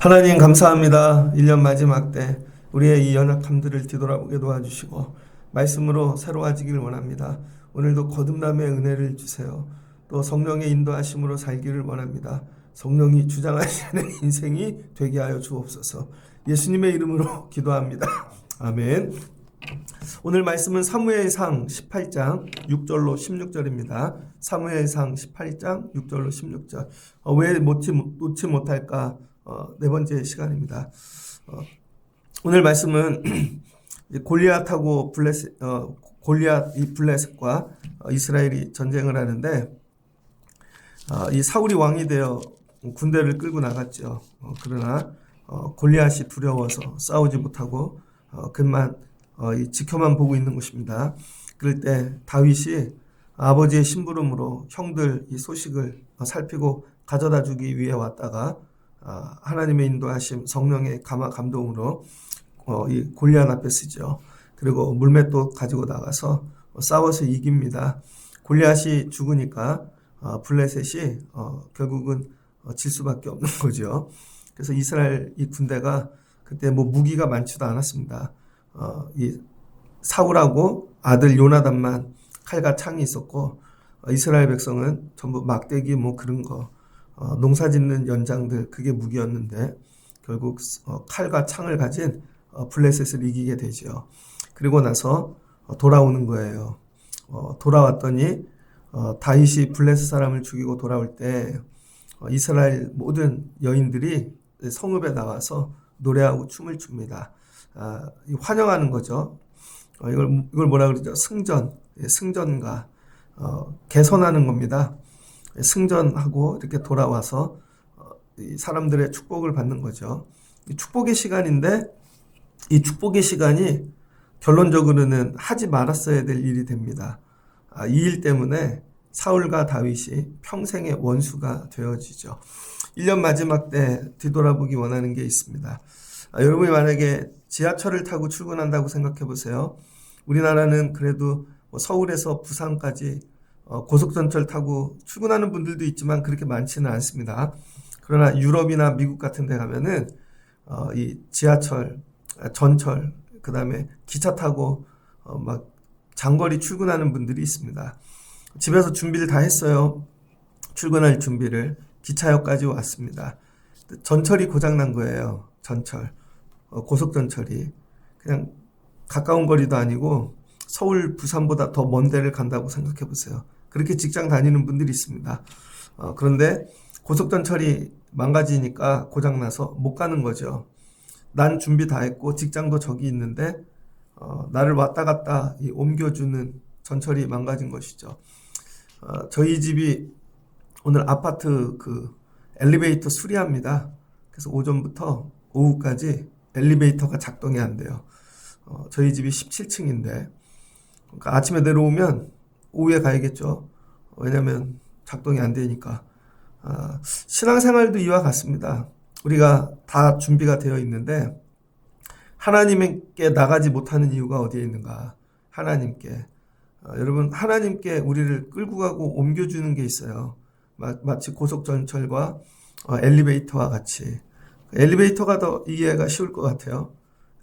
하나님 감사합니다. 1년 마지막 때 우리의 이 연약함들을 뒤돌아보게 도와주시고 말씀으로 새로워지기를 원합니다. 오늘도 거듭남의 은혜를 주세요. 또 성령의 인도하심으로 살기를 원합니다. 성령이 주장하시는 인생이 되게 하여 주옵소서. 예수님의 이름으로 기도합니다. 아멘. 오늘 말씀은 사무엘상 18장 6절로 16절입니다. 사무엘상 18장 6절로 16절. 어, 왜 놓지, 놓지 못할까? 어, 네 번째 시간입니다. 어, 오늘 말씀은 골리앗하고 블레셋, 어, 골리앗 이 블레셋과 어, 이스라엘이 전쟁을 하는데 어, 이 사울이 왕이 되어 군대를 끌고 나갔죠. 어, 그러나 어, 골리앗이 두려워서 싸우지 못하고 어, 그만 어, 이 지켜만 보고 있는 것입니다. 그럴 때 다윗이 아버지의 심부름으로 형들 이 소식을 어, 살피고 가져다 주기 위해 왔다가 아, 하나님의 인도하심 성령의 감동으로 어, 이 골리앗 앞에 쓰죠. 그리고 물맷도 가지고 나가서 어, 싸워서 이깁니다. 골리앗이 죽으니까 어, 블레셋이 어, 결국은 어, 질 수밖에 없는 거죠. 그래서 이스라엘 이 군대가 그때 뭐 무기가 많지도 않았습니다. 어, 이 사울하고 아들 요나단만 칼과 창이 있었고 어, 이스라엘 백성은 전부 막대기 뭐 그런 거 어, 농사 짓는 연장들 그게 무기였는데 결국 어, 칼과 창을 가진 어, 블레셋을 이기게 되죠. 그리고 나서 어, 돌아오는 거예요. 어, 돌아왔더니 어, 다윗이 블레셋 사람을 죽이고 돌아올 때 어, 이스라엘 모든 여인들이 성읍에 나와서 노래하고 춤을 춥니다. 아, 이 환영하는 거죠. 어, 이걸 이걸 뭐라 그러죠? 승전, 예, 승전가, 어, 개선하는 겁니다. 예, 승전하고 이렇게 돌아와서 어, 이 사람들의 축복을 받는 거죠. 이 축복의 시간인데 이 축복의 시간이 결론적으로는 하지 말았어야 될 일이 됩니다. 아, 이일 때문에 사울과 다윗이 평생의 원수가 되어지죠. 1년 마지막 때 뒤돌아보기 원하는 게 있습니다. 아, 여러분이 만약에 지하철을 타고 출근한다고 생각해 보세요. 우리나라는 그래도 뭐 서울에서 부산까지 어, 고속전철 타고 출근하는 분들도 있지만 그렇게 많지는 않습니다. 그러나 유럽이나 미국 같은 데 가면은 어, 이 지하철, 아, 전철, 그 다음에 기차 타고 어, 막 장거리 출근하는 분들이 있습니다. 집에서 준비를 다 했어요. 출근할 준비를 기차역까지 왔습니다. 전철이 고장난 거예요. 전철. 어, 고속전철이. 그냥 가까운 거리도 아니고 서울, 부산보다 더 먼 데를 간다고 생각해 보세요. 그렇게 직장 다니는 분들이 있습니다. 어, 그런데 고속전철이 망가지니까 고장나서 못 가는 거죠. 난 준비 다 했고 직장도 저기 있는데 어, 나를 왔다 갔다 이 옮겨주는 전철이 망가진 것이죠. 어, 저희 집이 오늘 아파트 그 엘리베이터 수리합니다. 그래서 오전부터 오후까지 엘리베이터가 작동이 안 돼요. 어, 저희 집이 17층인데 그러니까 아침에 내려오면 오후에 가야겠죠. 왜냐면 작동이 안 되니까. 아, 신앙생활도 이와 같습니다. 우리가 다 준비가 되어 있는데 하나님께 나가지 못하는 이유가 어디에 있는가? 하나님께. 아, 여러분 하나님께 우리를 끌고 가고 옮겨주는 게 있어요. 마, 마치 고속전철과 어, 엘리베이터와 같이. 엘리베이터가 더 이해가 쉬울 것 같아요.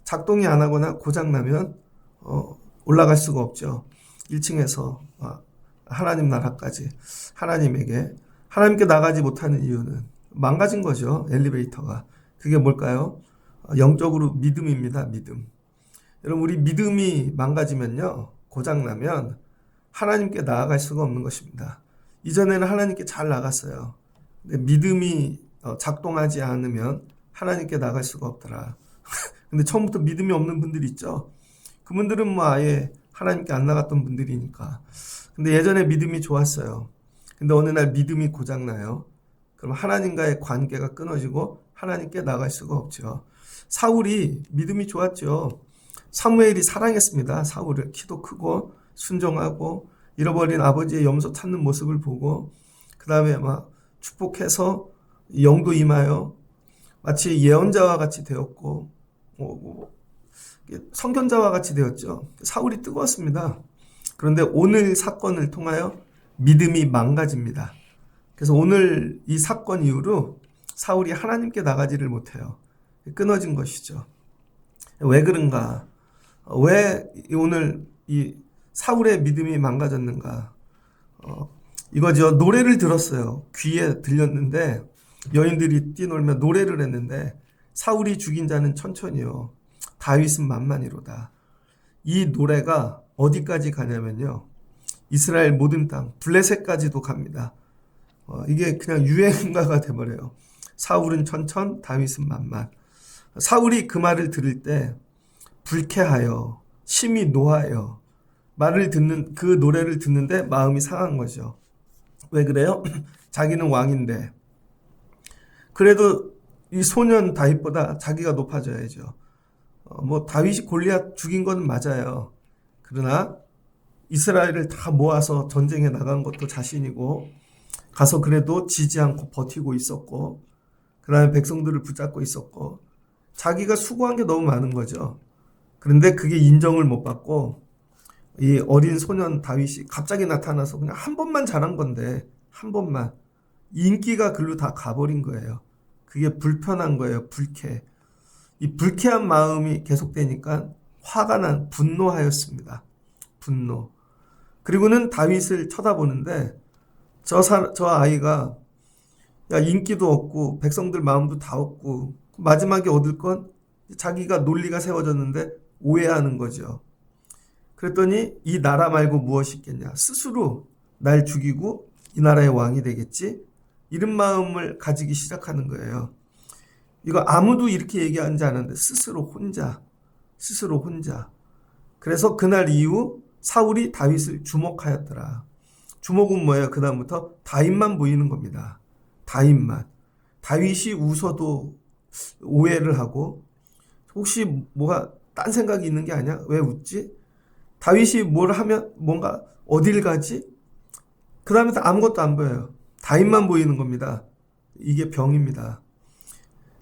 작동이 안 하거나 고장 나면 어, 올라갈 수가 없죠. 1층에서 아, 하나님 나라까지 하나님에게 하나님께 나가지 못하는 이유는 망가진 거죠. 엘리베이터가. 그게 뭘까요? 어, 영적으로 믿음입니다. 믿음. 여러분 우리 믿음이 망가지면요. 고장 나면 하나님께 나아갈 수가 없는 것입니다. 이전에는 하나님께 잘 나갔어요. 근데 믿음이 어, 작동하지 않으면 하나님께 나갈 수가 없더라. 근데 처음부터 믿음이 없는 분들이 있죠. 그분들은 뭐 아예 하나님께 안 나갔던 분들이니까. 근데 예전에 믿음이 좋았어요. 근데 어느 날 믿음이 고장나요. 그럼 하나님과의 관계가 끊어지고 하나님께 나갈 수가 없죠. 사울이 믿음이 좋았죠. 사무엘이 사랑했습니다. 사울을 키도 크고 순종하고 잃어버린 아버지의 염소 찾는 모습을 보고 그 다음에 막 축복해서 영도 임하여 마치 예언자와 같이 되었고 뭐, 뭐, 성견자와 같이 되었죠. 사울이 뜨거웠습니다. 그런데 오늘 사건을 통하여 믿음이 망가집니다. 그래서 오늘 이 사건 이후로 사울이 하나님께 나가지를 못해요. 끊어진 것이죠. 왜 그런가? 왜 오늘 이 사울의 믿음이 망가졌는가? 어, 이거죠. 노래를 들었어요. 귀에 들렸는데 여인들이 뛰놀며 노래를 했는데 사울이 죽인 자는 천천히요. 다윗은 만만이로다. 이 노래가 어디까지 가냐면요. 이스라엘 모든 땅, 블레셋까지도 갑니다. 어, 이게 그냥 유행가가 돼버려요. 사울은 천천, 다윗은 만만. 사울이 그 말을 들을 때 불쾌하여, 심히 노하여, 말을 듣는, 그 노래를 듣는데 마음이 상한 거죠. 왜 그래요? 자기는 왕인데. 그래도 이 소년 다윗보다 자기가 높아져야죠. 어, 뭐 다윗이 골리앗 죽인 건 맞아요. 그러나 이스라엘을 다 모아서 전쟁에 나간 것도 자신이고 가서 그래도 지지 않고 버티고 있었고 그 다음에 백성들을 붙잡고 있었고 자기가 수고한 게 너무 많은 거죠. 그런데 그게 인정을 못 받고 이 어린 소년 다윗이 갑자기 나타나서 그냥 한 번만 잘한 건데 한 번만 인기가 글로 다 가버린 거예요. 그게 불편한 거예요. 불쾌. 이 불쾌한 마음이 계속되니까 화가 난 분노하였습니다. 분노. 그리고는 다윗을 쳐다보는데 저, 사, 저 아이가 야 인기도 없고 백성들 마음도 다 없고 마지막에 얻을 건 자기가 논리가 세워졌는데 오해하는 거죠. 그랬더니 이 나라 말고 무엇이 있겠냐. 스스로 날 죽이고 이 나라의 왕이 되겠지. 이런 마음을 가지기 시작하는 거예요. 이거 아무도 이렇게 얘기하지 않은데 스스로 혼자, 스스로 혼자. 그래서 그날 이후 사울이 다윗을 주목하였더라. 주목은 뭐예요? 그다음부터 다윗만 보이는 겁니다. 다윗만. 다윗이 웃어도 오해를 하고 혹시 뭐가 딴 생각이 있는 게 아니야? 왜 웃지? 다윗이 뭘 하면 뭔가 어딜 가지? 그 다음에 아무것도 안 보여요. 다윗만 보이는 겁니다. 이게 병입니다.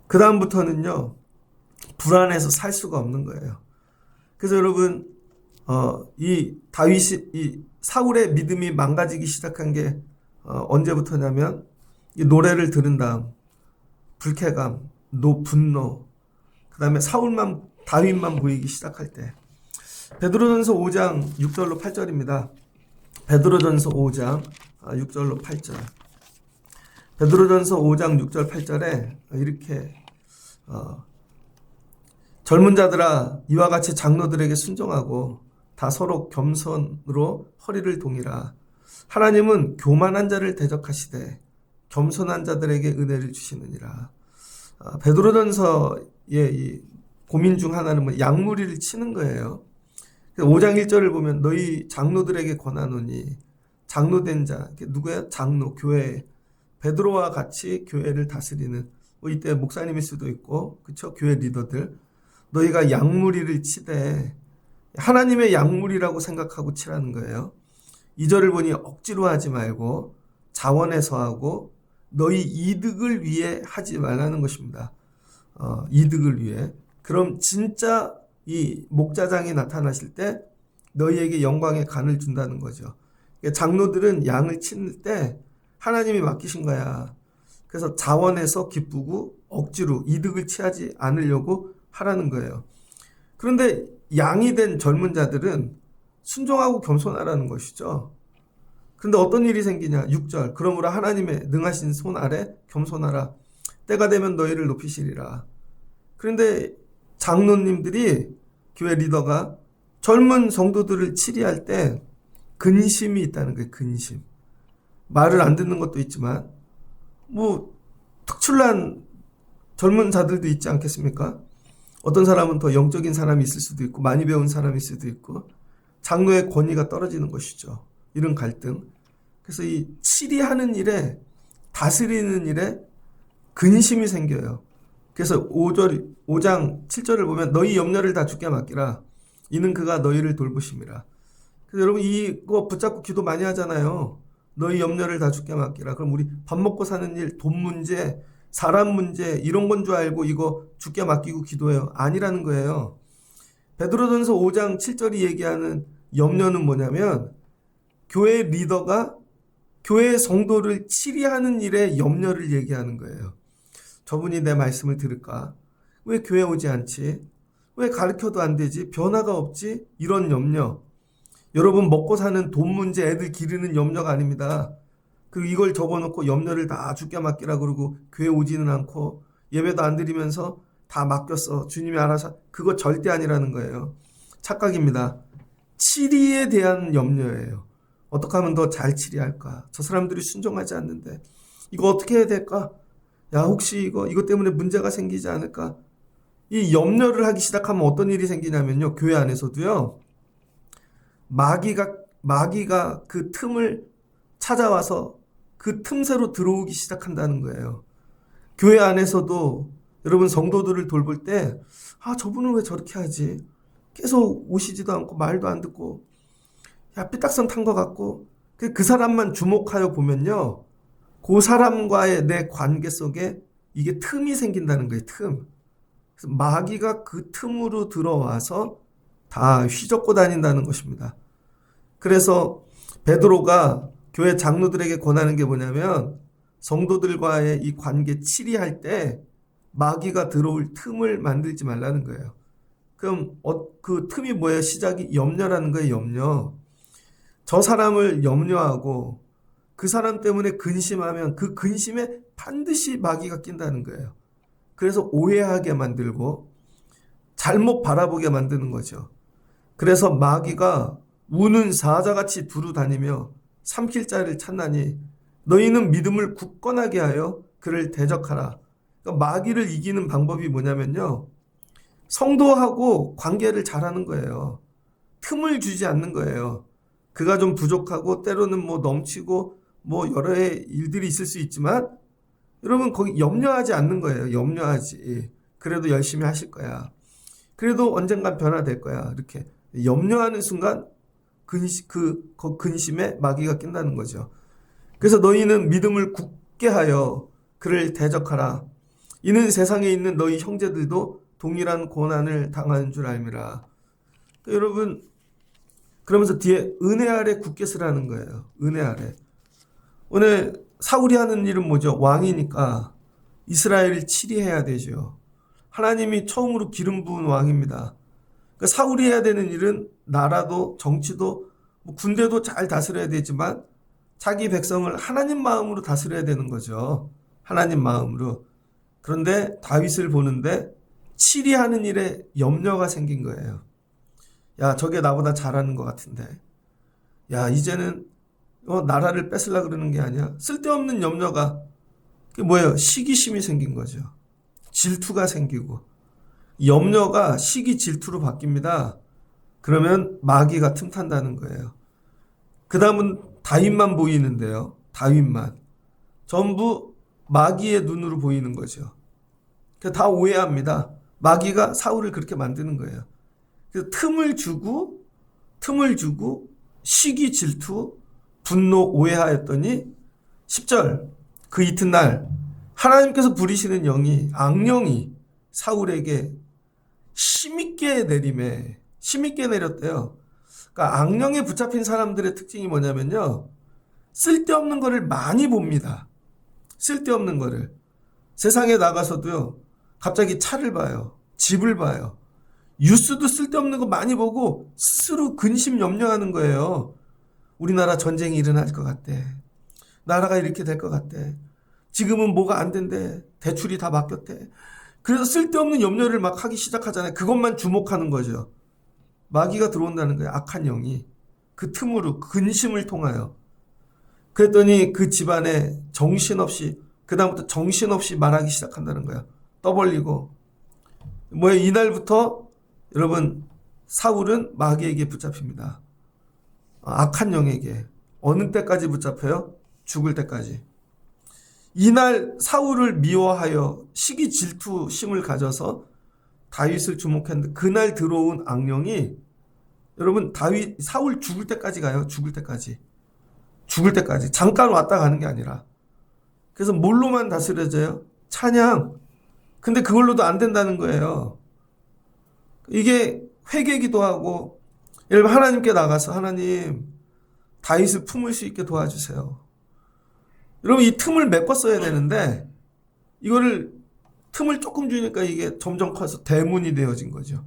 그 다음부터는요, 불안해서 살 수가 없는 거예요. 그래서 여러분, 어, 이 다윗이, 이 사울의 믿음이 망가지기 시작한 게 어, 언제부터냐면, 이 노래를 들은 다음, 불쾌감, 노, 분노, 그 다음에 사울만, 다윗만 보이기 시작할 때. 베드로전서 5장 6절로 8절입니다. 베드로전서 5장 6절로 8절. 베드로전서 5장 6절 8절에 이렇게 어, 젊은 자들아 이와 같이 장로들에게 순종하고 다 서로 겸손으로 허리를 동이라. 하나님은 교만한 자를 대적하시되 겸손한 자들에게 은혜를 주시느니라. 어, 베드로전서의 이 고민 중 하나는 뭐 양무리를 치는 거예요. 5장 1절을 보면 너희 장로들에게 권하노니 장로된 자 누구야? 장로 교회. 베드로와 같이 교회를 다스리는 뭐 이때 목사님일 수도 있고 그쵸? 교회 리더들 너희가 양무리를 치되 하나님의 양무리라고 생각하고 치라는 거예요. 2절을 보니 억지로 하지 말고 자원해서 하고 너희 이득을 위해 하지 말라는 것입니다. 어, 이득을 위해. 그럼 진짜 이 목자장이 나타나실 때 너희에게 영광의 간을 준다는 거죠. 그러니까 장로들은 양을 치는 때 하나님이 맡기신 거야. 그래서 자원해서 기쁘고 억지로 이득을 취하지 않으려고 하라는 거예요. 그런데 양이 된 젊은 자들은 순종하고 겸손하라는 것이죠. 그런데 어떤 일이 생기냐? 6절. 그러므로 하나님의 능하신 손 아래 겸손하라. 때가 되면 너희를 높이시리라. 그런데 장로님들이 교회 리더가 젊은 성도들을 치리할 때 근심이 있다는 거예요. 근심. 말을 안 듣는 것도 있지만 뭐 특출난 젊은 자들도 있지 않겠습니까? 어떤 사람은 더 영적인 사람이 있을 수도 있고 많이 배운 사람일 수도 있고 장로의 권위가 떨어지는 것이죠. 이런 갈등. 그래서 이 치리하는 일에 다스리는 일에 근심이 생겨요. 그래서 5절, 5장 7절을 보면 너희 염려를 다 주께 맡기라. 이는 그가 너희를 돌보심이라. 그래서 여러분 이거 붙잡고 기도 많이 하잖아요. 너희 염려를 다 주께 맡기라. 그럼 우리 밥 먹고 사는 일, 돈 문제, 사람 문제 이런 건 줄 알고 이거 주께 맡기고 기도해요. 아니라는 거예요. 베드로전서 5장 7절이 얘기하는 염려는 뭐냐면 교회 리더가 교회 성도를 치리하는 일에 염려를 얘기하는 거예요. 저분이 내 말씀을 들을까? 왜 교회 오지 않지? 왜 가르쳐도 안 되지? 변화가 없지? 이런 염려. 여러분 먹고 사는 돈 문제 애들 기르는 염려가 아닙니다. 그리고 이걸 적어놓고 염려를 다 죽게 맡기라 그러고 교회 오지는 않고 예배도 안 드리면서 다 맡겼어. 주님이 알아서 그거 절대 아니라는 거예요. 착각입니다. 치리에 대한 염려예요. 어떻게 하면 더 잘 치리할까? 저 사람들이 순종하지 않는데 이거 어떻게 해야 될까? 야 혹시 이거 이것 때문에 문제가 생기지 않을까? 이 염려를 하기 시작하면 어떤 일이 생기냐면요. 교회 안에서도요. 마귀가 마귀가 그 틈을 찾아와서 그 틈새로 들어오기 시작한다는 거예요. 교회 안에서도 여러분 성도들을 돌볼 때, 아, 저분은 왜 저렇게 하지? 계속 오시지도 않고 말도 안 듣고, 야, 삐딱선 탄 것 같고, 그, 그 사람만 주목하여 보면요. 그 사람과의 내 관계 속에 이게 틈이 생긴다는 거예요, 틈. 마귀가 그 틈으로 들어와서 다 휘젓고 다닌다는 것입니다. 그래서 베드로가 교회 장로들에게 권하는 게 뭐냐면 성도들과의 이 관계 치리할 때 마귀가 들어올 틈을 만들지 말라는 거예요. 그럼 어, 그 틈이 뭐예요? 시작이 염려라는 거예요. 염려. 저 사람을 염려하고 그 사람 때문에 근심하면 그 근심에 반드시 마귀가 낀다는 거예요. 그래서 오해하게 만들고 잘못 바라보게 만드는 거죠. 그래서 마귀가 우는 사자같이 두루 다니며 삼킬 자를 찾나니 너희는 믿음을 굳건하게 하여 그를 대적하라. 그러니까 마귀를 이기는 방법이 뭐냐면요. 성도하고 관계를 잘하는 거예요. 틈을 주지 않는 거예요. 그가 좀 부족하고 때로는 뭐 넘치고 뭐 여러 해 일들이 있을 수 있지만 여러분 거기 염려하지 않는 거예요. 염려하지. 그래도 열심히 하실 거야. 그래도 언젠간 변화될 거야. 이렇게 염려하는 순간 근심, 그, 그 근심에 마귀가 낀다는 거죠. 그래서 너희는 믿음을 굳게 하여 그를 대적하라. 이는 세상에 있는 너희 형제들도 동일한 고난을 당하는 줄 알미라. 그러니까 여러분, 그러면서 뒤에 은혜 아래 굳게 쓰라는 거예요. 은혜 아래. 오늘 사울이 하는 일은 뭐죠? 왕이니까 이스라엘을 치리해야 되죠. 하나님이 처음으로 기름 부은 왕입니다. 그러니까 사울이 해야 되는 일은 나라도 정치도 뭐 군대도 잘 다스려야 되지만 자기 백성을 하나님 마음으로 다스려야 되는 거죠. 하나님 마음으로. 그런데 다윗을 보는데 치리하는 일에 염려가 생긴 거예요. 야, 저게 나보다 잘하는 것 같은데. 야, 이제는 어, 나라를 뺏으려 그러는 게 아니야. 쓸데없는 염려가 그게 뭐예요? 시기심이 생긴 거죠. 질투가 생기고 염려가 시기 질투로 바뀝니다. 그러면 마귀가 틈탄다는 거예요. 그 다음은 다윗만 보이는데요. 다윗만. 전부 마귀의 눈으로 보이는 거죠. 다 오해합니다. 마귀가 사울을 그렇게 만드는 거예요. 틈을 주고, 틈을 주고, 시기 질투, 분노, 오해하였더니, 10절, 그 이튿날, 하나님께서 부리시는 영이, 악령이 사울에게 심있게 내림에, 심있게 내렸대요. 그러니까 악령에 붙잡힌 사람들의 특징이 뭐냐면요. 쓸데없는 거를 많이 봅니다. 쓸데없는 거를. 세상에 나가서도요. 갑자기 차를 봐요. 집을 봐요. 뉴스도 쓸데없는 거 많이 보고 스스로 근심 염려하는 거예요. 우리나라 전쟁이 일어날 것 같대. 나라가 이렇게 될 것 같대. 지금은 뭐가 안 된대. 대출이 다 막혔대. 그래서 쓸데없는 염려를 막 하기 시작하잖아요. 그것만 주목하는 거죠. 마귀가 들어온다는 거예요. 악한 영이. 그 틈으로 근심을 통하여. 그랬더니 그 집안에 정신없이, 그다음부터 정신없이 말하기 시작한다는 거야. 떠벌리고. 뭐야, 이날부터 여러분, 사울은 마귀에게 붙잡힙니다. 악한 영에게. 어느 때까지 붙잡혀요? 죽을 때까지. 이날 사울을 미워하여 시기 질투 심을 가져서 다윗을 주목했는데 그날 들어온 악령이 여러분 다윗 사울 죽을 때까지 가요. 죽을 때까지. 죽을 때까지. 잠깐 왔다 가는 게 아니라. 그래서 뭘로만 다스려져요? 찬양. 근데 그걸로도 안 된다는 거예요. 이게 회개기도 하고 여러분 하나님께 나가서 하나님 다윗을 품을 수 있게 도와주세요. 여러분 이 틈을 메꿨어야 되는데 이거를 틈을 조금 주니까 이게 점점 커서 대문이 되어진 거죠.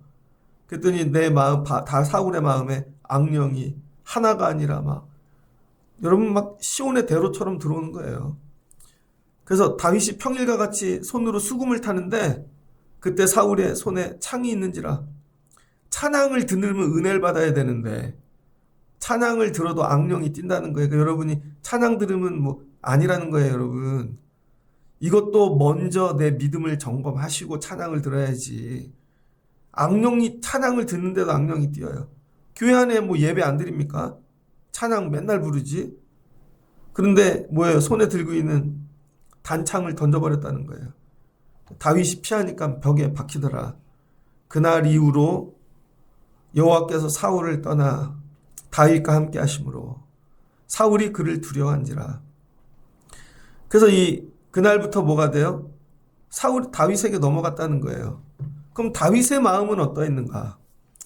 그랬더니 내 마음, 바- 다 사울의 마음에 악령이 하나가 아니라 막, 여러분 막 시온의 대로처럼 들어오는 거예요. 그래서 다윗이 평일과 같이 손으로 수금을 타는데 그때 사울의 손에 창이 있는지라 찬양을 들으면 은혜를 받아야 되는데 찬양을 들어도 악령이 뛴다는 거예요. 그러니까 여러분이 찬양 들으면 뭐 아니라는 거예요, 여러분. 이것도 먼저 내 믿음을 점검하시고 찬양을 들어야지. 악령이 찬양을 듣는데도 악령이 뛰어요. 교회 안에 뭐 예배 안 드립니까? 찬양 맨날 부르지. 그런데 뭐예요? 손에 들고 있는 단창을 던져버렸다는 거예요. 다윗이 피하니까 벽에 박히더라. 그날 이후로 여호와께서 사울을 떠나 다윗과 함께 하심으로 사울이 그를 두려워한지라. 그래서 이 그날부터 뭐가 돼요? 사울 다윗에게 넘어갔다는 거예요. 그럼 다윗의 마음은 어떠했는가?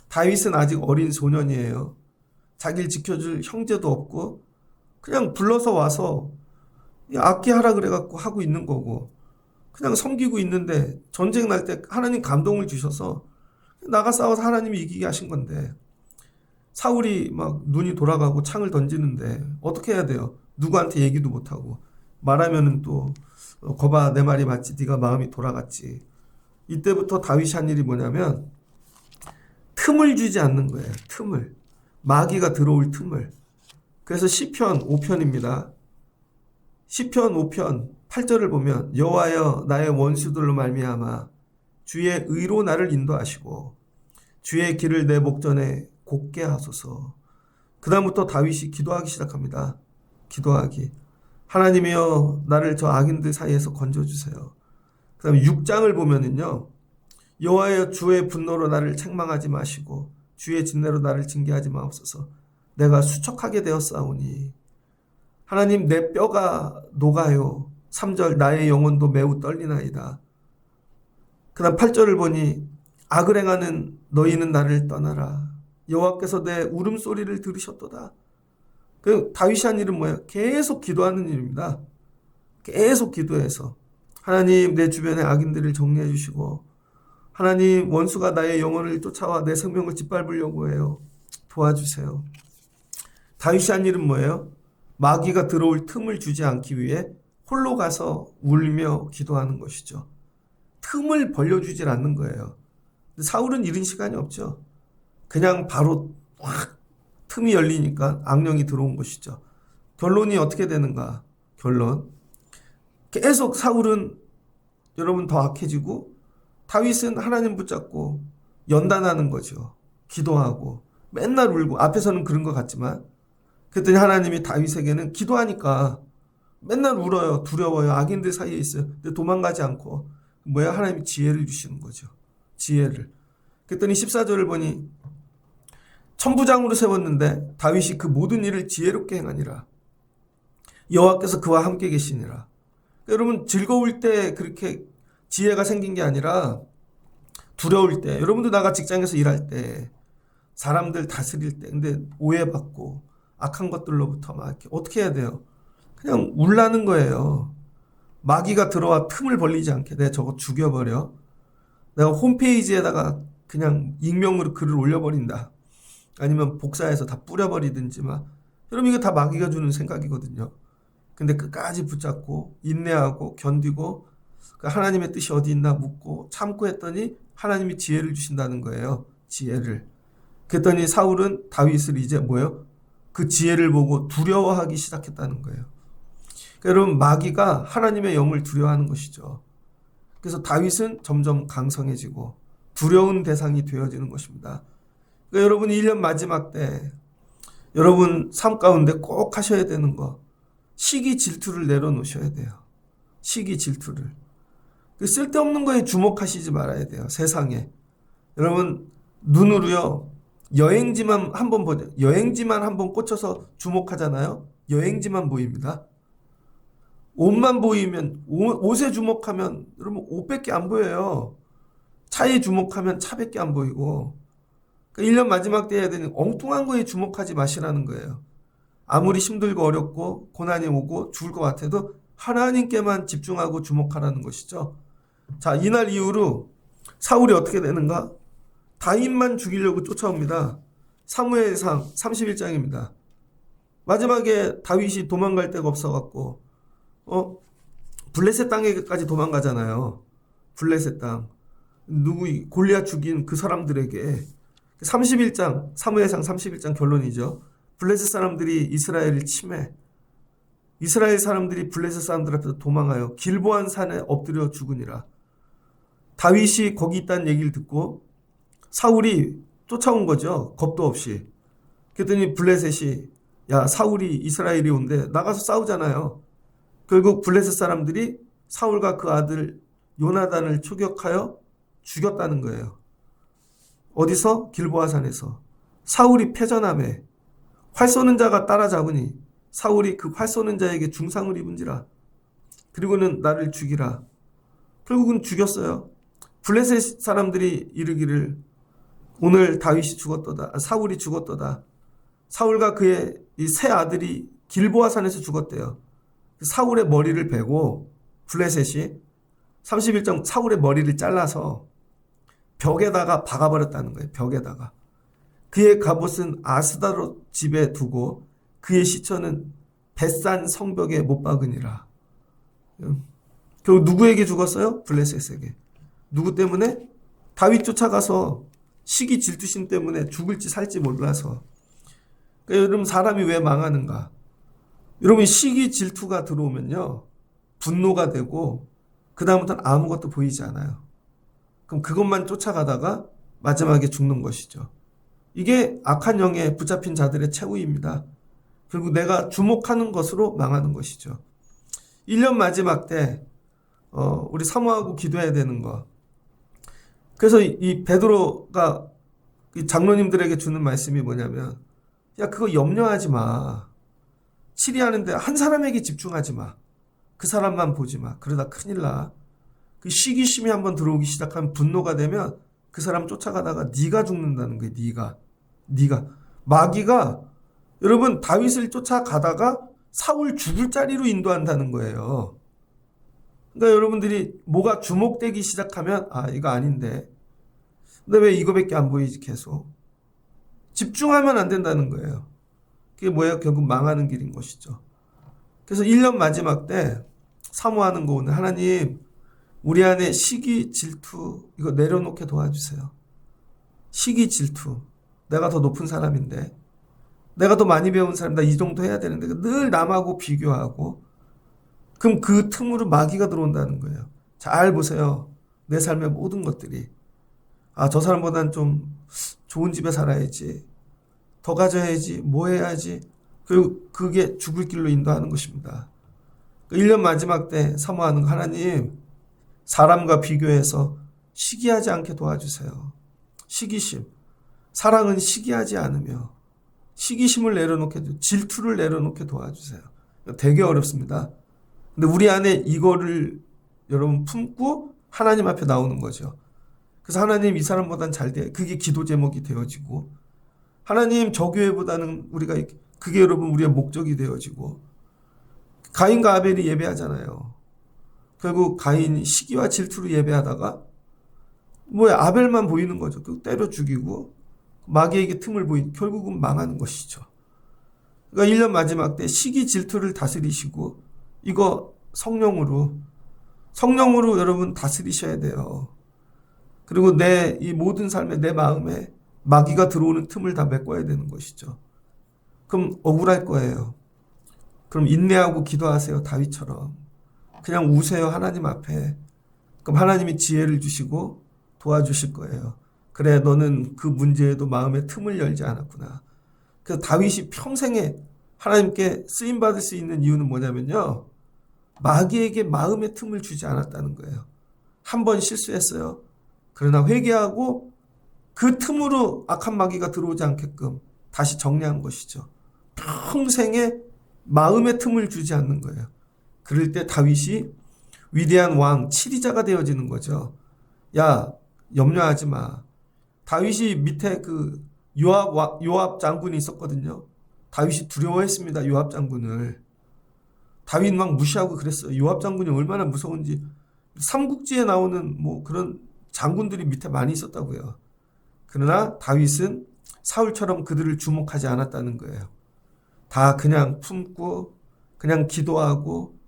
다윗은 아직 어린 소년이에요. 자기를 지켜줄 형제도 없고 그냥 불러서 와서 악기하라 그래갖고 하고 있는 거고 그냥 섬기고 있는데 전쟁 날 때 하나님 감동을 주셔서 나가 싸워서 하나님이 이기게 하신 건데 사울이 막 눈이 돌아가고 창을 던지는데 어떻게 해야 돼요? 누구한테 얘기도 못하고 말하면은 또 어, 거봐 내 말이 맞지 네가 마음이 돌아갔지 이때부터 다윗이 한 일이 뭐냐면 틈을 주지 않는 거예요 틈을 마귀가 들어올 틈을 그래서 시편 5편입니다 시편 5편 8절을 보면 여호와여 나의 원수들로 말미암아 주의 의로 나를 인도하시고 주의 길을 내 목전에 곱게 하소서. 그다음부터 다윗이 기도하기 시작합니다. 기도하기. 하나님이여 나를 저 악인들 사이에서 건져 주세요. 그 다음 6장을 보면은요. 여호와여 주의 분노로 나를 책망하지 마시고 주의 진내로 나를 징계하지 마옵소서. 내가 수척하게 되었사오니 하나님 내 뼈가 녹아요. 3절 나의 영혼도 매우 떨리나이다. 그다음 8절을 보니 악을 행하는 너희는 나를 떠나라. 여호와께서 내 울음소리를 들으셨도다. 그 다윗이 한 일은 뭐예요? 계속 기도하는 일입니다. 계속 기도해서 하나님 내 주변의 악인들을 정리해 주시고 하나님 원수가 나의 영혼을 쫓아와 내 생명을 짓밟으려고 해요. 도와주세요. 다윗이 한 일은 뭐예요? 마귀가 들어올 틈을 주지 않기 위해 홀로 가서 울며 기도하는 것이죠. 틈을 벌려주질 않는 거예요. 사울은 이런 시간이 없죠. 그냥 바로 확 틈이 열리니까 악령이 들어온 것이죠. 결론이 어떻게 되는가? 결론. 계속 사울은 여러분 더 악해지고 다윗은 하나님 붙잡고 연단하는 거죠. 기도하고 맨날 울고 앞에서는 그런 것 같지만 그랬더니 하나님이 다윗에게는 기도하니까 맨날 울어요. 두려워요. 악인들 사이에 있어요. 근데 도망가지 않고 뭐야? 하나님이 지혜를 주시는 거죠. 지혜를. 그랬더니 14절을 보니 천부장으로 세웠는데 다윗이 그 모든 일을 지혜롭게 행하니라. 여호와께서 그와 함께 계시니라. 여러분 즐거울 때 그렇게 지혜가 생긴 게 아니라 두려울 때 여러분도 나가 직장에서 일할 때 사람들 다스릴 때 근데 오해받고 악한 것들로부터 막 어떻게 해야 돼요? 그냥 울라는 거예요. 마귀가 들어와 틈을 벌리지 않게 내가 저거 죽여버려. 내가 홈페이지에다가 그냥 익명으로 글을 올려버린다. 아니면 복사해서 다 뿌려버리든지 막. 여러분 이거 다 마귀가 주는 생각이거든요. 근데 끝까지 붙잡고 인내하고 견디고 그 하나님의 뜻이 어디 있나 묻고 참고 했더니 하나님이 지혜를 주신다는 거예요. 지혜를. 그랬더니 사울은 다윗을 이제 뭐예요? 그 지혜를 보고 두려워하기 시작했다는 거예요. 그러니까 여러분 마귀가 하나님의 영을 두려워하는 것이죠. 그래서 다윗은 점점 강성해지고 두려운 대상이 되어지는 것입니다. 그러니까 여러분 1년 마지막 때 여러분 삶 가운데 꼭 하셔야 되는 거 시기 질투를 내려놓으셔야 돼요. 시기 질투를. 그 쓸데없는 거에 주목하시지 말아야 돼요. 세상에. 여러분 눈으로요. 여행지만 한번 보죠. 여행지만 한번 꽂혀서 주목하잖아요. 여행지만 보입니다. 옷만 보이면 옷, 옷에 주목하면 여러분 옷밖에 안 보여요. 차에 주목하면 차밖에 안 보이고 그러니까 1년 마지막 때 해야 되는 엉뚱한 거에 주목하지 마시라는 거예요. 아무리 힘들고 어렵고 고난이 오고 죽을 것 같아도 하나님께만 집중하고 주목하라는 것이죠. 자, 이날 이후로 사울이 어떻게 되는가? 다윗만 죽이려고 쫓아옵니다. 사무엘상 31장입니다. 마지막에 다윗이 도망갈 데가 없어갖고, 어, 블레셋 땅에까지 도망가잖아요. 블레셋 땅. 누구, 이 골리앗 죽인 그 사람들에게 31장, 사무엘상 31장 결론이죠. 블레셋 사람들이 이스라엘을 침해. 이스라엘 사람들이 블레셋 사람들 앞에서 도망하여 길보한 산에 엎드려 죽으니라. 다윗이 거기 있다는 얘기를 듣고 사울이 쫓아온 거죠. 겁도 없이. 그랬더니 블레셋이 야 사울이 이스라엘이 온대 나가서 싸우잖아요. 결국 블레셋 사람들이 사울과 그 아들 요나단을 추격하여 죽였다는 거예요. 어디서? 길보아산에서. 사울이 패전함에 활 쏘는 자가 따라잡으니 사울이 그 활 쏘는 자에게 중상을 입은지라. 그리고는 나를 죽이라. 결국은 죽였어요. 블레셋 사람들이 이르기를 오늘 다윗이 죽었도다. 아, 사울이 죽었도다. 사울과 그의 이세 아들이 길보아 산에서 죽었대요. 사울의 머리를 베고 블레셋이 31장 사울의 머리를 잘라서 벽에다가 박아버렸다는 거예요. 벽에다가. 그의 갑옷은 아스다로 집에 두고 그의 시체는 벳산 성벽에 못 박으니라. 음. 결국 누구에게 죽었어요? 블레셋에게. 누구 때문에? 다윗 쫓아가서 시기 질투심 때문에 죽을지 살지 몰라서. 그러니까 여러분 사람이 왜 망하는가? 여러분 시기 질투가 들어오면요. 분노가 되고 그 다음부터는 아무것도 보이지 않아요. 그럼 그것만 쫓아가다가 마지막에 죽는 것이죠. 이게 악한 영에 붙잡힌 자들의 최후입니다. 결국 내가 주목하는 것으로 망하는 것이죠. 1년 마지막 때, 어, 우리 사모하고 기도해야 되는 거. 그래서 이, 이 베드로가 이 장로님들에게 주는 말씀이 뭐냐면, 야, 그거 염려하지 마. 치리하는데 한 사람에게 집중하지 마. 그 사람만 보지 마. 그러다 큰일 나. 그 시기심이 한번 들어오기 시작하면 분노가 되면 그 사람 쫓아가다가 네가 죽는다는 거예요. 네가. 네가. 마귀가 여러분 다윗을 쫓아가다가 사울 죽을 자리로 인도한다는 거예요. 그러니까 여러분들이 뭐가 주목되기 시작하면 아 이거 아닌데. 근데 왜 이거밖에 안 보이지 계속. 집중하면 안 된다는 거예요. 그게 뭐예요? 결국 망하는 길인 것이죠. 그래서 1년 마지막 때 사모하는 거 오늘 하나님 우리 안에 시기 질투 이거 내려놓게 도와주세요. 시기 질투. 내가 더 높은 사람인데 내가 더 많이 배운 사람이다 이 정도 해야 되는데 늘 남하고 비교하고 그럼 그 틈으로 마귀가 들어온다는 거예요. 잘 보세요. 내 삶의 모든 것들이 아 저 사람보다는 좀 좋은 집에 살아야지 더 가져야지 뭐 해야지 그리고 그게 죽을 길로 인도하는 것입니다. 1년 마지막 때 사모하는 거 하나님 사람과 비교해서 시기하지 않게 도와주세요. 시기심. 사랑은 시기하지 않으며 시기심을 내려놓게 질투를 내려놓게 도와주세요. 되게 어렵습니다. 근데 우리 안에 이거를 여러분 품고 하나님 앞에 나오는 거죠. 그래서 하나님 이 사람보단 잘 돼. 그게 기도 제목이 되어지고 하나님 저 교회보다는 우리가 그게 여러분 우리의 목적이 되어지고 가인과 아벨이 예배하잖아요. 결국 가인이 시기와 질투로 예배하다가 뭐야 아벨만 보이는 거죠. 그 때려 죽이고 마귀에게 틈을 보인 결국은 망하는 것이죠. 그러니까 1년 마지막 때 시기 질투를 다스리시고 이거 성령으로 성령으로 여러분 다스리셔야 돼요. 그리고 내 이 모든 삶에 내 마음에 마귀가 들어오는 틈을 다 메꿔야 되는 것이죠. 그럼 억울할 거예요. 그럼 인내하고 기도하세요. 다윗처럼. 그냥 우세요. 하나님 앞에. 그럼 하나님이 지혜를 주시고 도와주실 거예요. 그래, 너는 그 문제에도 마음의 틈을 열지 않았구나. 그래서 다윗이 평생에 하나님께 쓰임 받을 수 있는 이유는 뭐냐면요. 마귀에게 마음의 틈을 주지 않았다는 거예요. 한 번 실수했어요. 그러나 회개하고 그 틈으로 악한 마귀가 들어오지 않게끔 다시 정리한 것이죠. 평생에 마음의 틈을 주지 않는 거예요. 그럴 때 다윗이 위대한 왕, 치리자가 되어지는 거죠. 야, 염려하지 마. 다윗이 밑에 그 요압, 요압 장군이 있었거든요. 다윗이 두려워했습니다. 요압 장군을. 다윗 막 무시하고 그랬어요. 요압 장군이 얼마나 무서운지. 삼국지에 나오는 뭐 그런 장군들이 밑에 많이 있었다고요. 그러나 다윗은 사울처럼 그들을 주목하지 않았다는 거예요. 다 그냥 품고 그냥 기도하고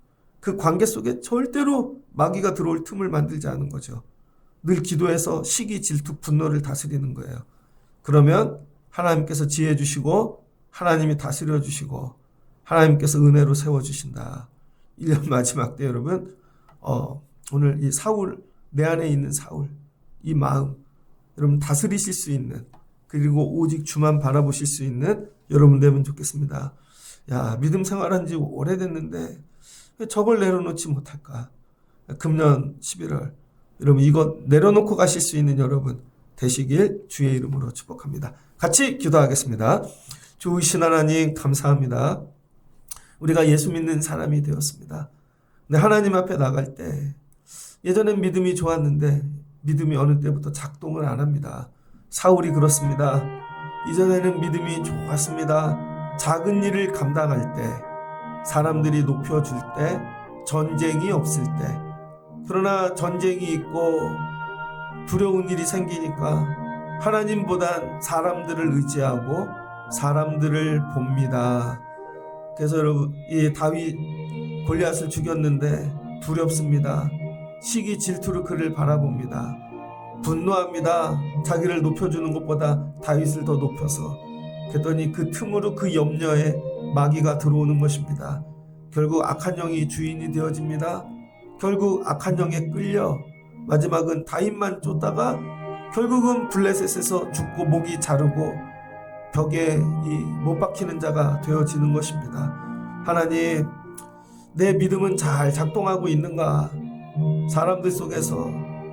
그 관계 속에 절대로 마귀가 들어올 틈을 만들지 않은 거죠. 늘 기도해서 시기, 질투, 분노를 다스리는 거예요. 그러면 하나님께서 지혜 주시고 하나님이 다스려 주시고 하나님께서 은혜로 세워 주신다. 1년 마지막 때 여러분 어, 오늘 이 사울 내 안에 있는 사울 이 마음 여러분 다스리실 수 있는 그리고 오직 주만 바라보실 수 있는 여러분 되면 좋겠습니다. 야 믿음 생활한 지 오래됐는데 왜 저걸 내려놓지 못할까? 금년 11월 여러분 이것 내려놓고 가실 수 있는 여러분 되시길 주의 이름으로 축복합니다. 같이 기도하겠습니다. 좋으신 하나님 감사합니다. 우리가 예수 믿는 사람이 되었습니다. 근데 하나님 앞에 나갈 때 예전엔 믿음이 좋았는데 믿음이 어느 때부터 작동을 안 합니다. 사울이 그렇습니다. 이전에는 믿음이 좋았습니다. 작은 일을 감당할 때, 사람들이 높여줄 때, 전쟁이 없을 때, 그러나 전쟁이 있고 두려운 일이 생기니까 하나님보단 사람들을 의지하고 사람들을 봅니다. 그래서 여러분, 이 다윗 골리앗을 죽였는데 두렵습니다. 시기 질투로 그를 바라봅니다. 분노합니다. 자기를 높여주는 것보다 다윗을 더 높여서. 그랬더니 그 틈으로 그 염려에 마귀가 들어오는 것입니다. 결국 악한 영이 주인이 되어집니다. 결국 악한 영에 끌려 마지막은 다윗만 쫓다가 결국은 블레셋에서 죽고 목이 자르고 벽에 이못 박히는 자가 되어지는 것입니다. 하나님, 내 믿음은 잘 작동하고 있는가? 사람들 속에서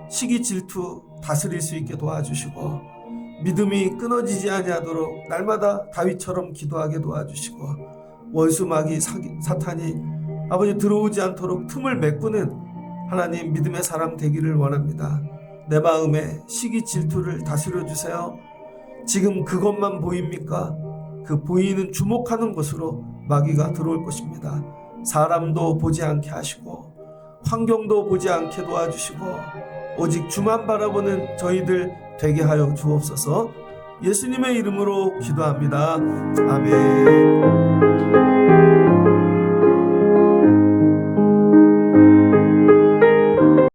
시기 질투 다스릴 수 있게 도와주시고 믿음이 끊어지지 아니하도록 날마다 다윗처럼 기도하게 도와주시고 원수 마귀 사탄이 아버지 들어오지 않도록 틈을 메꾸는 하나님 믿음의 사람 되기를 원합니다. 내 마음에 시기 질투를 다스려 주세요. 지금 그것만 보입니까? 그 보이는 주목하는 곳으로 마귀가 들어올 것입니다. 사람도 보지 않게 하시고 환경도 보지 않게 도와주시고 오직 주만 바라보는 저희들 되게 하여 주옵소서. 예수님의 이름으로 기도합니다. 아멘.